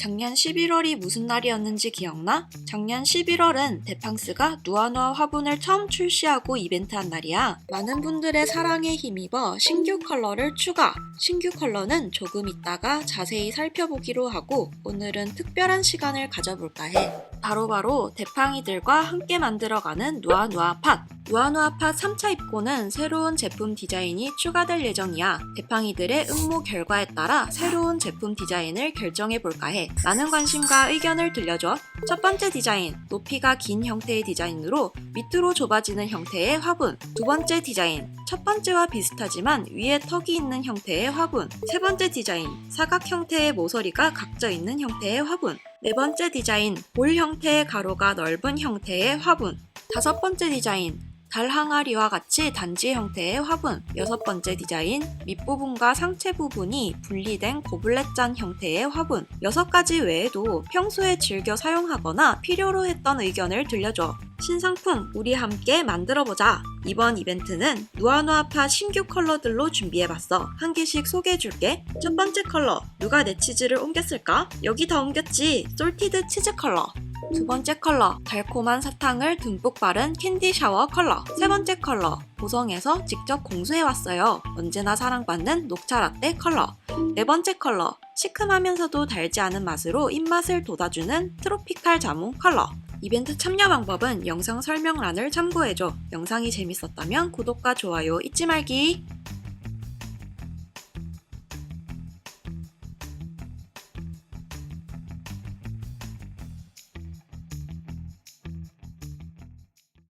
작년 11월이 무슨 날이었는지 기억나? 작년 11월은 데팡스가 누아누아 화분을 처음 출시하고 이벤트한 날이야. 많은 분들의 사랑에 힘입어 신규 컬러를 추가. 신규 컬러는 조금 있다가 자세히 살펴보기로 하고 오늘은 특별한 시간을 가져볼까 해. 바로바로 데팡이들과 함께 만들어가는 누아누아 팟. 누아누아 팟 3차 입고는 새로운 제품 디자인이 추가될 예정이야. 데팡이들의 응모 결과에 따라 새로운 제품 디자인을 결정해볼까 해. 많은 관심과 의견을 들려줘. 첫 번째 디자인, 높이가 긴 형태의 디자인으로 밑으로 좁아지는 형태의 화분. 두 번째 디자인, 첫 번째와 비슷하지만 위에 턱이 있는 형태의 화분. 세 번째 디자인, 사각 형태의 모서리가 각져 있는 형태의 화분. 네 번째 디자인, 볼 형태의 가로가 넓은 형태의 화분. 다섯 번째 디자인, 달 항아리와 같이 단지 형태의 화분. 여섯 번째 디자인, 밑부분과 상체 부분이 분리된 고블렛잔 형태의 화분. 여섯 가지 외에도 평소에 즐겨 사용하거나 필요로 했던 의견을 들려줘. 신상품 우리 함께 만들어보자. 이번 이벤트는 누아누아파 신규 컬러들로 준비해봤어. 한 개씩 소개해줄게. 첫 번째 컬러, 누가 내 치즈를 옮겼을까? 여기 다 옮겼지. 솔티드 치즈 컬러. 두 번째 컬러, 달콤한 사탕을 듬뿍 바른 캔디 샤워 컬러. 세 번째 컬러, 보성에서 직접 공수해왔어요. 언제나 사랑받는 녹차 라떼 컬러. 네 번째 컬러, 시큼하면서도 달지 않은 맛으로 입맛을 돋아주는 트로피칼 자몽 컬러. 이벤트 참여 방법은 영상 설명란을 참고해줘. 영상이 재밌었다면 구독과 좋아요 잊지 말기.